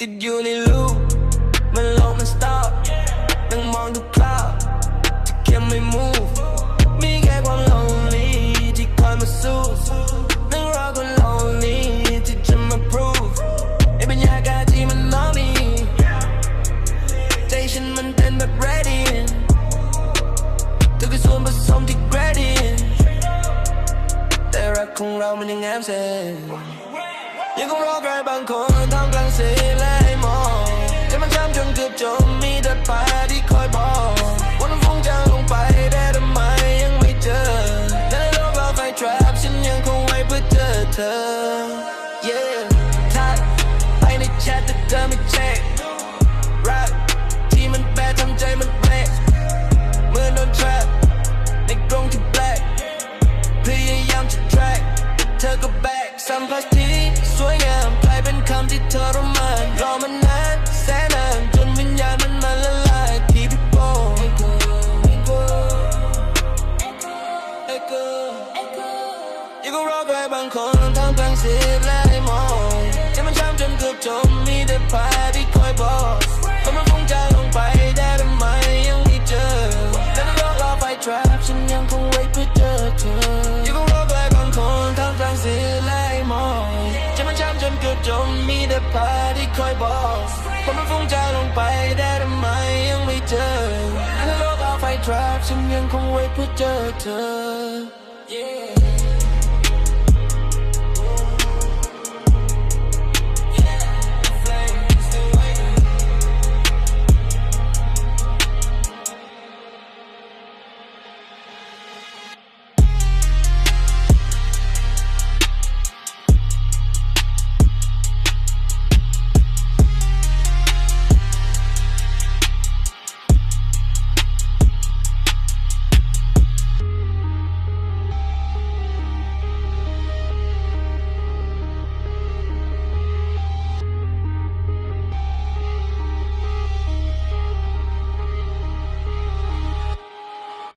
ติดอยู่ในลูปมันโลกมันสต็อปยังมองดูคลาวที่แค่ไม่ move มีแค่ความ lonely ที่คอยมาสู้นั่งรอคน lonely ที่จะมา prove ไอ้บรรยากาศที่มัน lonely ใจฉันมันเต้นแบบ ready เธอคือส่วนผสมที่ gradient แต่รักของเรามันยังแอบเส้นยังคงรอใครบางคนทำกลางเสียและให้มอง เธอ yeah ทักไปในแชทแต่เธอไม่เช็ครักที่มันแปรทำใจมันแปลกเมื่อโดน trap ในกรงที่แปลกพยายามจะ track เธอก็ back สัมผัสที่สวยงามกลายเป็นคำที่เธอ ก็รอใครบางคนทำกลางสียและให้มองใจมันช้ำจนเกือบจมมีแต่พายที่คอยบอกก็มันคงจะลงไปได้ทำไมยังไม่เจอและในโลกเราไฟ trap ฉันยังคงไว้เพื่อเจอเธอยังก็รอใครบางคนทำกลางสียและให้มองใจมันช้ำจนเกือบจมมีแต่พายที่คอยบอกก็มันคงจะลงไปได้ทำไมยังไม่เจอและในโลกเราไฟ trap ฉันยังคงไว้เพื่อเจอเธอ Yeah